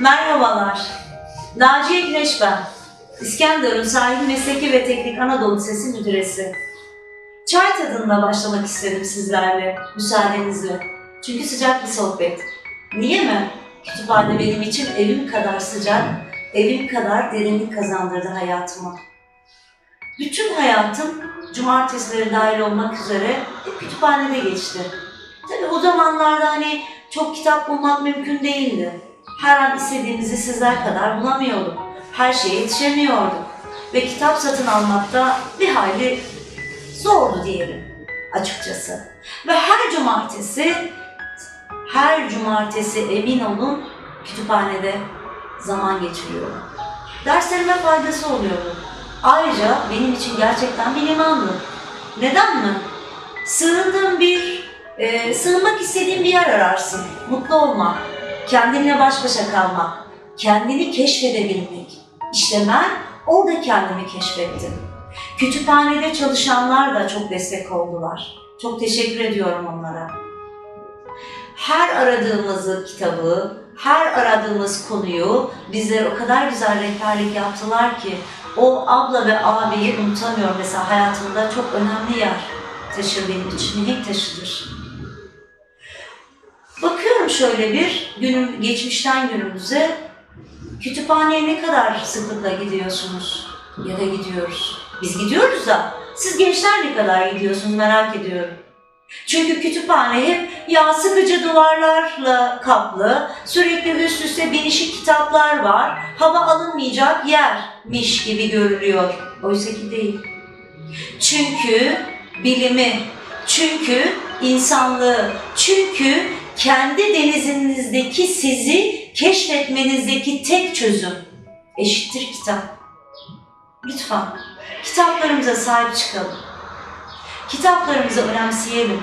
Merhabalar. Naciye Güneş ben. İskenderun Sahil Mesleki ve Teknik Anadolu Sesi Müdüresi. Çay tadında başlamak istedim sizlerle, müsaadenizle. Çünkü sıcak bir sohbet. Niye mi? Kütüphane benim için evim kadar sıcak, evim kadar derinlik kazandırdı hayatıma. Bütün hayatım cumartesileri dahil olmak üzere hep kütüphanede geçti. Tabii o zamanlarda hani çok kitap bulmak mümkün değildi. Her an istediğimizi sizler kadar bulamıyorduk. Her şeye yetişemiyorduk. Ve kitap satın almak da bir hayli zordu diyelim açıkçası. Ve her cumartesi, her cumartesi emin olun kütüphanede zaman geçiriyorum. Derslerime faydası oluyordu. Ayrıca benim için gerçekten bir limandı. Neden mi? Sığındığım bir, e, sığınmak istediğin bir yer ararsın. Mutlu olmak, kendinle baş başa kalmak, kendini keşfedebilmek. İşte ben orada kendimi keşfettim. Kütüphanede çalışanlar da çok destek oldular. Çok teşekkür ediyorum onlara. Her aradığımız kitabı, her aradığımız konuyu bizlere o kadar güzel rehberlik yaptılar ki o abla ve abiyi unutamıyorum. Mesela hayatımda çok önemli yer taşır benim için, mihenk taşıdır. Şöyle bir günüm geçmişten günümüze kütüphaneye ne kadar sıklıkla gidiyorsunuz ya da gidiyoruz. Biz gidiyoruz da siz gençler ne kadar gidiyorsunuz merak ediyorum. Çünkü kütüphane hep ya sıkıcı duvarlarla kaplı, sürekli üst üste binişik kitaplar var, hava alınmayacak yermiş gibi görülüyor. Oysa ki değil. Çünkü bilimi, çünkü insanlığı, çünkü kendi denizinizdeki sizi keşfetmenizdeki tek çözüm eşittir kitap. Lütfen kitaplarımıza sahip çıkalım. Kitaplarımızı önemseyelim.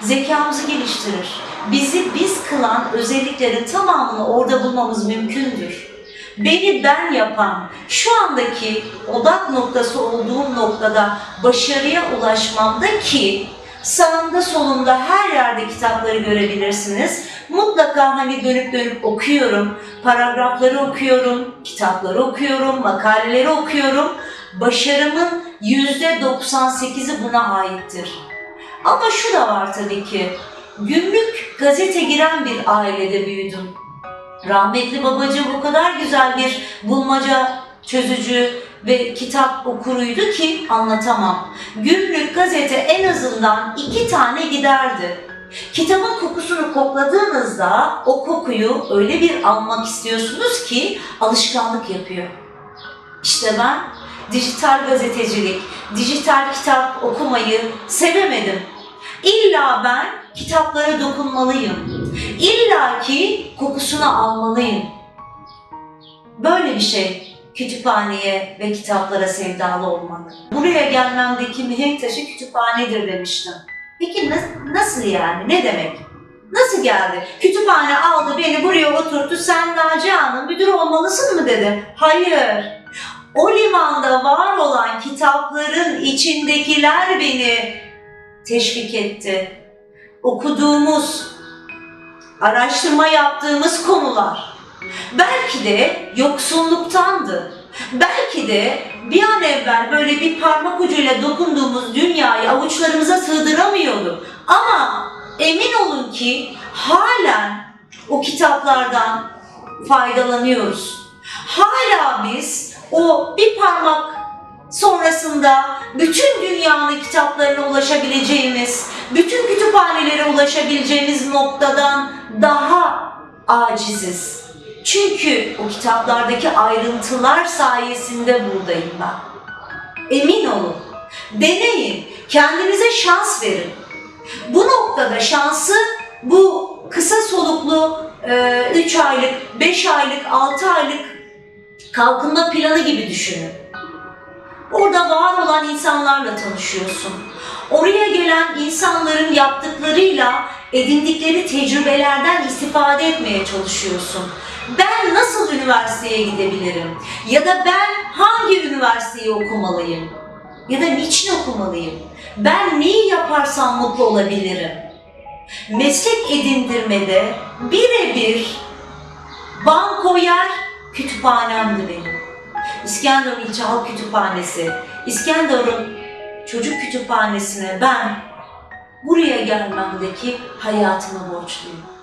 Zekamızı geliştirir. Bizi biz kılan özelliklerin tamamını orada bulmamız mümkündür. Beni ben yapan, şu andaki odak noktası olduğum noktada başarıya ulaşmamda ki sağımda solumda her yerde kitapları görebilirsiniz. Mutlaka hani dönüp dönüp okuyorum, paragrafları okuyorum, kitapları okuyorum, makaleleri okuyorum. Başarımın yüzde 98'i buna aittir. Ama şu da var tabii ki, günlük gazete giren bir ailede büyüdüm. Rahmetli babacığım o kadar güzel bir bulmaca çözücü ve kitap okuruydu ki anlatamam. Günlük gazete en azından iki tane giderdi. Kitabın kokusunu kokladığınızda o kokuyu öyle bir almak istiyorsunuz ki alışkanlık yapıyor. İşte ben dijital gazetecilik, dijital kitap okumayı sevemedim. İlla ben kitaplara dokunmalıyım. İlla ki kokusunu almalıyım. Böyle bir şey kütüphaneye ve kitaplara sevdalı olmak. Buraya gelmemdeki mihenk taşı kütüphanedir demiştim. Peki na- nasıl yani? Ne demek? Nasıl geldi? Kütüphane aldı beni buraya oturttu. Sen Naciye Hanım müdür olmalısın mı dedi. Hayır. O limanda var olan kitapların içindekiler beni teşvik etti. Okuduğumuz, araştırma yaptığımız konular belki de yoksunluktandı. Belki de bir an evvel böyle bir parmak ucuyla dokunduğumuz dünyayı avuçlarımıza sığdıramıyorduk. Ama emin olun ki halen o kitaplardan faydalanıyoruz. Hala biz o bir parmak sonrasında bütün dünyanın kitaplarına ulaşabileceğimiz, bütün kütüphanelere ulaşabileceğimiz noktadan daha aciziz. Çünkü o kitaplardaki ayrıntılar sayesinde buradayım ben. Emin olun, deneyin, kendinize şans verin. Bu noktada şansı bu kısa soluklu 3 aylık, 5 aylık, 6 aylık kalkınma planı gibi düşünün. Orada var olan insanlarla tanışıyorsun. Oraya gelen insanların yaptıklarıyla edindikleri tecrübelerden istifade etmeye çalışıyorsun. Ben nasıl üniversiteye gidebilirim? Ya da ben hangi üniversiteyi okumalıyım? Ya da niçin okumalıyım? Ben neyi yaparsam mutlu olabilirim? Meslek edindirmede birebir Banko yer kütüphanemdi benim. İskenderun İlçe Halk Kütüphanesi, İskenderun Çocuk Kütüphanesi'ne ben buraya gelmemdeki hayatıma borçluyum.